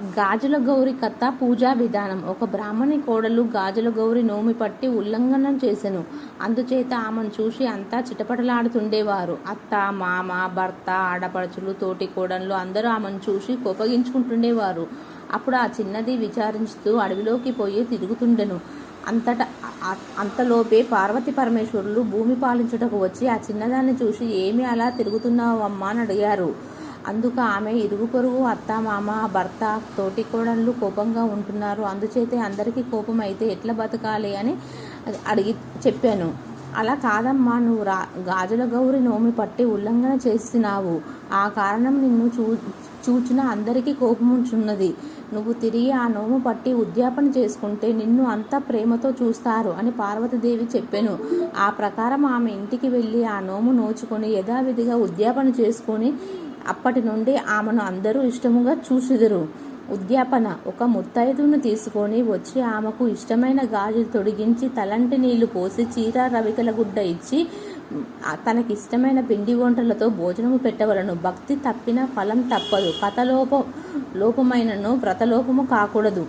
గాజుల గౌరి కథ పూజా విధానం. ఒక బ్రాహ్మణి కోడలు గాజుల గౌరి నోమి పట్టి ఉల్లంఘనం చేసెను. అందుచేత ఆమెను చూసి అంతా చిటపటలాడుతుండేవారు. అత్త మామ భర్త ఆడపడుచులు తోటి కోడళ్ళు అందరూ ఆమెను చూసి కోపగించుకుంటుండేవారు. అప్పుడు ఆ చిన్నది విచారించుతూ అడవిలోకి పోయి తిరుగుతుండెను. అంతట అంతలోపే పార్వతి పరమేశ్వరులు భూమి పాలించుటకు వచ్చి ఆ చిన్నదాన్ని చూసి ఏమి అలా తిరుగుతున్నావమ్మా? అని అడిగారు. అందుకు ఆమె ఇరుగు పొరుగు అత్త మామ భర్త తోటి కోడళ్ళు కోపంగా ఉంటున్నారు. అందుచేతే అందరికీ కోపం అయితే ఎట్లా బతకాలి అని అడిగి చెప్పాను. అలా కాదమ్మా నువ్వు రా గాజుల గౌరి నోమి పట్టి ఉల్లంఘన చేస్తున్నావు. ఆ కారణం నిన్ను చూ చూచిన అందరికీ కోపముంచున్నది. నువ్వు తిరిగి ఆ నోము పట్టి ఉద్యాపన చేసుకుంటే నిన్ను అంతా ప్రేమతో చూస్తారు అని పార్వతీదేవి చెప్పాను. ఆ ప్రకారం ఆమె ఇంటికి వెళ్ళి ఆ నోము నోచుకొని యథావిధిగా ఉద్యాపన చేసుకొని అప్పటి నుండి ఆమెను అందరూ ఇష్టముగా చూసిదురు. ఉద్యాపన ఒక ముత్తైదును తీసుకొని వచ్చి ఆమెకు ఇష్టమైన గాజులు తొడిగించి తలంటి నీళ్ళు పోసి చీర రవికల గుడ్డ ఇచ్చి తనకి ఇష్టమైన పిండి వంటలతో భోజనము పెట్టవలను. భక్తి తప్పిన ఫలం తప్పదు. కథలోప లోపమైనను వ్రతలోపము కాకూడదు.